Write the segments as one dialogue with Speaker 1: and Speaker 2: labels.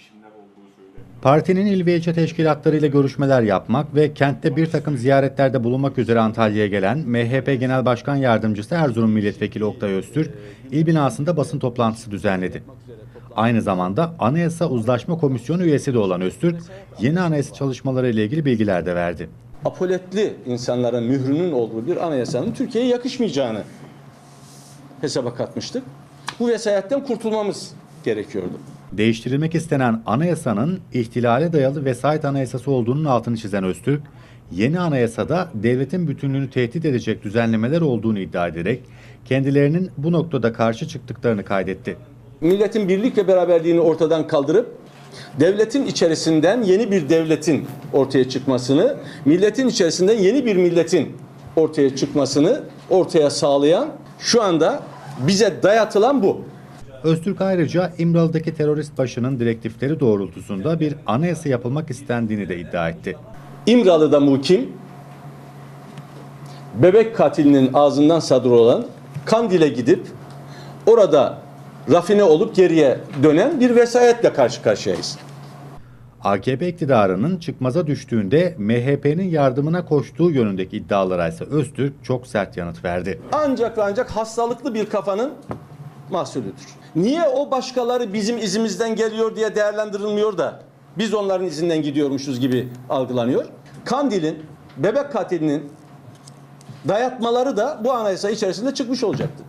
Speaker 1: girişimler olduğu söyleniyor.
Speaker 2: Partinin il ve ilçe teşkilatlarıyla görüşmeler yapmak ve kentte bir takım ziyaretlerde bulunmak üzere Antalya'ya gelen MHP Genel Başkan Yardımcısı Erzurum Milletvekili Oktay Öztürk, il binasında basın toplantısı düzenledi. Aynı zamanda Anayasa Uzlaşma Komisyonu üyesi de olan Öztürk, yeni anayasa çalışmaları ile ilgili bilgiler de verdi.
Speaker 3: apoletli insanların mührünün olduğu bir anayasanın Türkiye'ye yakışmayacağını hesaba katmıştık. Bu vesayetten kurtulmamız gerekiyordu.
Speaker 2: Değiştirilmek istenen anayasanın ihtilale dayalı vesayet anayasası olduğunun altını çizen Öztürk, yeni anayasada devletin bütünlüğünü tehdit edecek düzenlemeler olduğunu iddia ederek kendilerinin bu noktada karşı çıktıklarını kaydetti.
Speaker 3: Milletin birlik ve beraberliğini ortadan kaldırıp devletin içerisinden yeni bir devletin ortaya çıkmasını, milletin içerisinden yeni bir milletin ortaya çıkmasını ortaya sağlayan şu anda bize dayatılan bu.
Speaker 2: Öztürk ayrıca İmralı'daki terörist başının direktifleri doğrultusunda bir anayasa yapılmak istendiğini de iddia etti.
Speaker 3: İmralı'da mukim, bebek katilinin ağzından sadır olan Kandil'e gidip orada rafine olup geriye dönen bir vesayetle karşı karşıyayız.
Speaker 2: AKP iktidarının çıkmaza düştüğünde MHP'nin yardımına koştuğu yönündeki iddialara ise Öztürk çok sert yanıt verdi.
Speaker 3: Ancak ve ancak hastalıklı bir kafanın mahsulüdür. Niye o başkaları bizim izimizden geliyor diye değerlendirilmiyor da biz onların izinden gidiyormuşuz gibi algılanıyor? Kandil'in, bebek katilinin dayatmaları da bu anayasa içerisinde çıkmış olacaktı.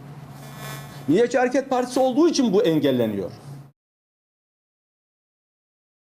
Speaker 3: Milliyetçi Hareket Partisi olduğu için bu engelleniyor.